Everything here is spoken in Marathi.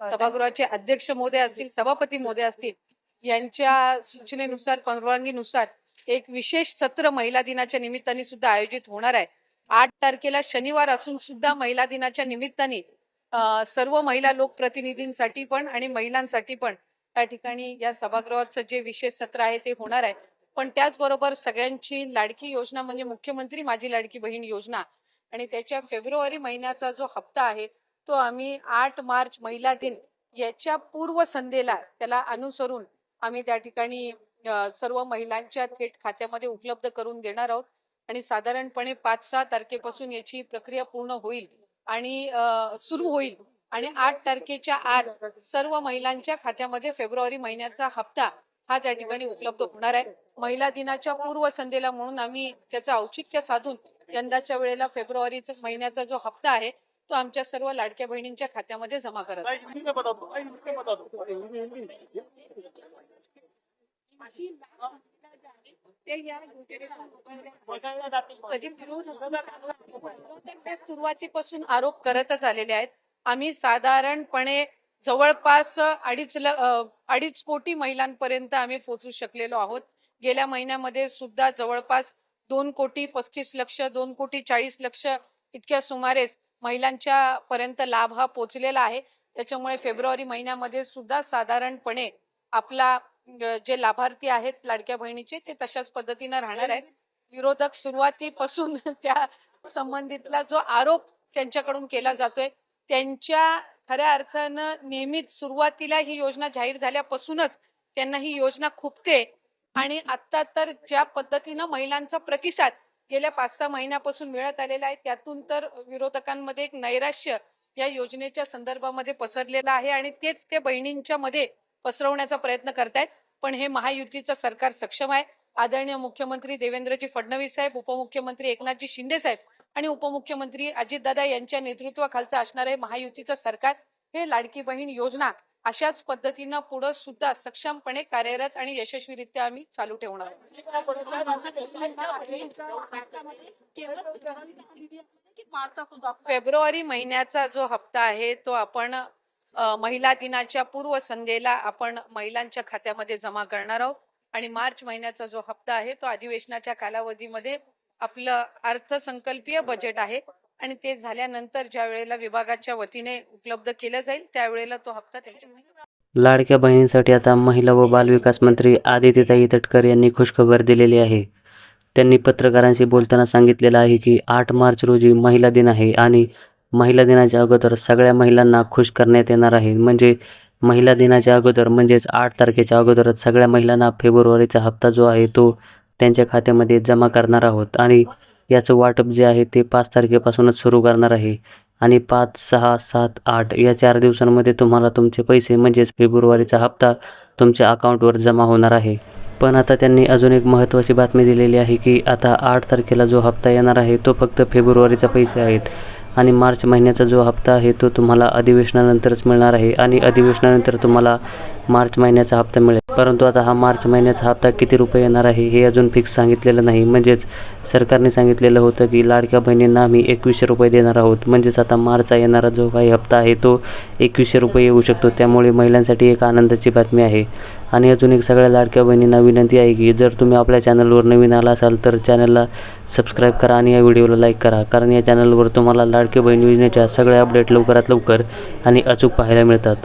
सभागृहाचे अध्यक्ष मोदय असतील सभापती मोदय असतील यांच्या सूचनेनुसार परवानगीनुसार एक विशेष सत्र महिला दिनाच्या निमित्ताने सुद्धा आयोजित होणार आहे. आठ तारखेला शनिवार असून सुद्धा महिला दिनाच्या निमित्ताने सर्व महिला लोकप्रतिनिधींसाठी पण आणि महिलांसाठी पण त्या ठिकाणी या सभागृहाचं जे विशेष सत्र आहे ते होणार आहे. पण त्याचबरोबर सगळ्यांची लाडकी योजना म्हणजे मुख्यमंत्री माझी लाडकी बहीण योजना आणि त्याच्या फेब्रुवारी महिन्याचा जो हप्ता आहे तो आम्ही आठ मार्च महिला दिन याच्या पूर्व संध्येला त्याला अनुसरून आम्ही त्या ठिकाणी सर्व महिलांच्या थेट खात्यामध्ये उपलब्ध करून देणार आहोत. आणि साधारणपणे पाच सहा तारखेपासून याची प्रक्रिया पूर्ण होईल आणि सुरू होईल. आणि आठ तारखेच्या आत सर्व महिलांच्या खात्यामध्ये फेब्रुवारी महिन्याचा हप्ता हा त्या ठिकाणी उपलब्ध होणार आहे. महिला दिनाच्या पूर्व संध्येला म्हणून आम्ही त्याचं औचित्य साधून यंदाच्या वेळेला फेब्रुवारीचा महिन्याचा जो हप्ता आहे तो आमच्या सर्व लाडक्या बहिणींच्या खात्यामध्ये जमा करत सुरुवातीपासून आरोप करतच आलेले आहेत. आम्ही साधारणपणे जवळपास अडीच अडीच कोटी महिलांपर्यंत आम्ही पोहोचू शकलेलो आहोत. गेल्या महिन्यामध्ये सुद्धा जवळपास दोन कोटी पस्तीस लक्ष दोन कोटी चाळीस लक्ष इतक्या सुमारेस महिलांच्या पर्यंत लाभ हा पोचलेला आहे. त्याच्यामुळे फेब्रुवारी महिन्यामध्ये सुद्धा साधारणपणे आपला जे लाभार्थी आहेत लाडक्या बहिणीचे ते तशाच पद्धतीनं राहणार आहेत. विरोधक सुरुवातीपासून त्या संबंधितला जो आरोप त्यांच्याकडून केला जातोय त्यांच्या खऱ्या अर्थानं नेहमीच सुरुवातीला ही योजना जाहीर झाल्यापासूनच त्यांना ही योजना खुपते. आणि आता तर ज्या पद्धतीनं महिलांचा प्रतिसाद गेल्या पाच सहा महिन्यापासून मिळत आलेला आहे. त्यातून तर विरोधकांमध्ये एक नैराश्य या योजनेच्या संदर्भामध्ये पसरलेलं आहे आणि तेच ते बहिणींच्या मध्ये पसरवण्याचा प्रयत्न करतायत. पण हे महायुतीचं सरकार सक्षम आहे. आदरणीय मुख्यमंत्री देवेंद्रजी फडणवीस साहेब उपमुख्यमंत्री एकनाथजी शिंदे साहेब आणि उपमुख्यमंत्री अजितदादा यांच्या नेतृत्वाखालचं असणारं महायुतीचं सरकार हे लाडकी बहीण योजना अशाच पद्धतीनं पुढे सुद्धा सक्षमपणे कार्यरत आणि यशस्वीरित्या आम्ही चालू ठेवणार फेब्रुवारी महिन्याचा जो हप्ता आहे तो आपण महिला दिनाच्या पूर्व संध्येला आपण महिलांच्या खात्यामध्ये जमा करणार आहोत. आणि मार्च महिन्याचा जो हप्ता आहे तो अधिवेशनाच्या कालावधीमध्ये आपलं अर्थसंकल्पीय बजेट आहे. आणि ते झाल्यानंतर ज्या वेळेला विभागाच्या वतीने उपलब्ध केलं जाईल त्यावेळेला तो हप्ता त्यांच्या लाडक्या बहिणींसाठी आता महिला व बालविकास मंत्री आदित्यताई तटकर यांनी खुशखबर दिलेली आहे. त्यांनी पत्रकारांशी बोलताना सांगितलेलं आहे की आठ मार्च रोजी महिला दिन आहे आणि महिला दिनाच्या अगोदर सगळ्या महिलांना खुश करण्यात येणार आहे. म्हणजे महिला दिनाच्या अगोदर म्हणजेच आठ तारखेच्या अगोदरच सगळ्या महिलांना फेब्रुवारीचा हप्ता जो आहे तो त्यांच्या खात्यामध्ये जमा करणार आहोत. आणि याचं वाटप जे आहे ते पाच तारखेपासूनच सुरू करणार आहे. आणि पाच सहा सात आठ या चार दिवसांमध्ये तुम्हाला तुमचे पैसे म्हणजेच फेब्रुवारीचा हप्ता तुमच्या अकाउंटवर जमा होणार आहे. पण आता त्यांनी अजून एक महत्त्वाची बातमी दिलेली आहे की आता आठ तारखेला जो हप्ता येणार आहे तो फक्त फेब्रुवारीचा पैसे आहेत. आणि मार्च महिन्याचा जो हप्ता आहे तो तुम्हाला अधिवेशनानंतरच मिळणार आहे. आणि अधिवेशनानंतर तुम्हाला मार्च महिन्याचा हप्ता मिळेल. परंतु आता हा मार्च महिन्याचा हप्ता किती रुपये येणार आहे हे अजून फिक्स सांगितलेलं नाही. म्हणजेच सरकारने सांगितलेलं होतं की लाडक्या बहिणींना आम्ही एकवीसशे रुपये देणार आहोत. म्हणजेच आता मार्चचा येणारा जो काही हप्ता आहे तो एकवीसशे रुपये येऊ शकतो. त्यामुळे महिलांसाठी एक आनंदाची बातमी आहे. आणि अजून एक सगळ्या लाडक्या बहिणींना विनंती आहे की जर तुम्ही आपल्या चॅनलवर नवीन आला असाल तर चॅनलला सबस्क्राईब करा आणि या व्हिडिओला लाईक करा. कारण या चॅनलवर तुम्हाला लाडकी बहीण योजनेच्या सगळ्या अपडेट लवकरात लवकर आणि अचूक पाहायला मिळतात.